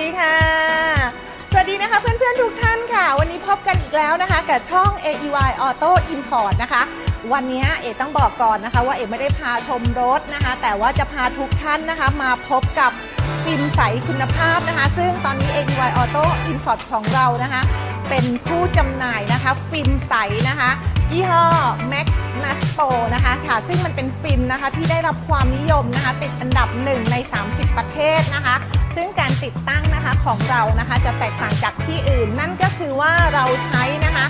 ดีค่ะ สวัสดีนะคะเพื่อนๆทุกท่านค่ะ วันนี้พบกันอีกแล้วนะคะกับช่อง AEY Auto Import นะคะ วันนี้เอ๋ต้องบอกก่อนนะคะ ว่าเอ๋ไม่ได้พาชมรถนะคะ แต่ว่าจะพาทุกท่านนะคะ มาพบกับฟิล์มใสคุณภาพนะคะ ซึ่งตอนนี้ AEY Auto Import ของเรานะคะ เป็นผู้จำหน่ายนะคะ ฟิล์มใสนะคะ ยี่ห้อ Mac n a s p o นะคะค่ะซึ่งมันเป็นฟิล์มนะคะที่ได้รับความนิยมนะคะติดอันดับ 1 ใน 30 ประเทศนะคะ ซึ่งการติดตั้งนะคะของเรานะคะจะแตกต่างจากที่อื่น นั่นก็คือว่าเราใช้นะคะ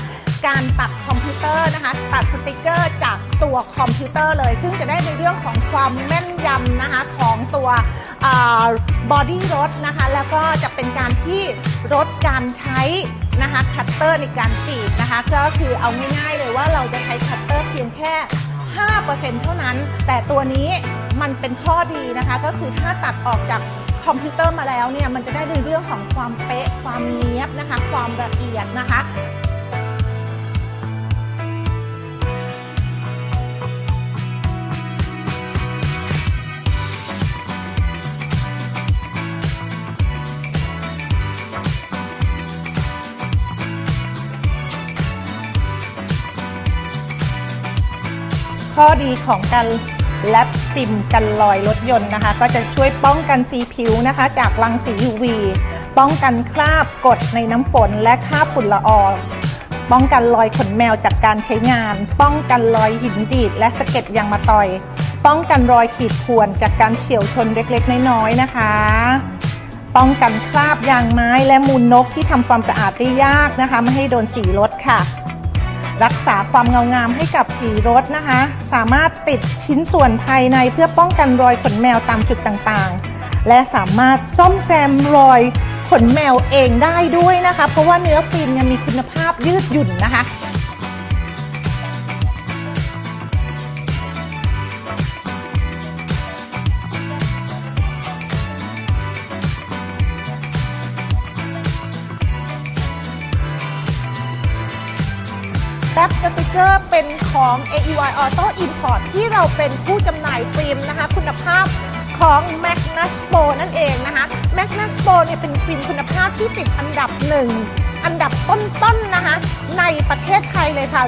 การตัดคอมพิวเตอร์นะคะตัดสติกเกอร์จากตัวคอมพิวเตอร์เลย ซึ่งจะได้ในเรื่องของความแม่นยำนะคะของตัวบอดี้รถนะคะแล้วก็จะเป็นการที่ลดการใช้นะคะคัตเตอร์ในการกรีดนะคะ ก็คือเอาง่ายๆเลยว่าเราจะใช้คัตเตอร์เพียงแค่ 5%เท่านั้น แต่ตัวนี้มันเป็นข้อดีนะคะ ก็คือถ้าตัดออกจากคอมพิวเตอร์มาแล้วเนี่ย มันจะได้ในเรื่องของความเป๊ะ ความเนี้ยบนะคะ ความละเอียดนะคะ ข้อดีของการแลบซิมกันรอยรถยนต์นะคะ ก็จะช่วยป้องกันสีผิวนะคะ จากรังสี UV ป้องกันคราบกดในน้ำฝนและคราบฝุ่นละอองป้องกันรอยขนแมวจากการใช้งาน ป้องกันรอยหินดีดและสะเก็ดยางมาตอย ป้องกันรอยขีดข่วนจากการเฉียวชนเล็กๆ น้อยๆนะคะ ป้องกันคราบยางไม้และมูลนกที่ทำความสะอาดได้ยากนะคะ ไม่ให้โดนสีรถค่ะ รักษาความเงางามให้กับสีรถนะคะ สามารถติดชิ้นส่วนภายในเพื่อป้องกันรอยขนแมวตามจุดต่างๆ และสามารถซ่อมแซมรอยขนแมวเองได้ด้วยนะคะ เพราะว่าเนื้อฟิล์มเนี่ยมีคุณภาพยืดหยุ่นนะคะ แท็บสติกเกอร์เป็นของ AEY Auto Import ที่เราเป็นผู้จำหน่ายฟิล์มนะคะ คุณภาพของ Magnus Pro นั่นเองนะคะ Magnus Pro เนี่ยเป็นฟิล์มคุณภาพที่ติดอันดับหนึ่ง อันดับต้นๆนนะคะ ในประเทศไทยเลยค่ะ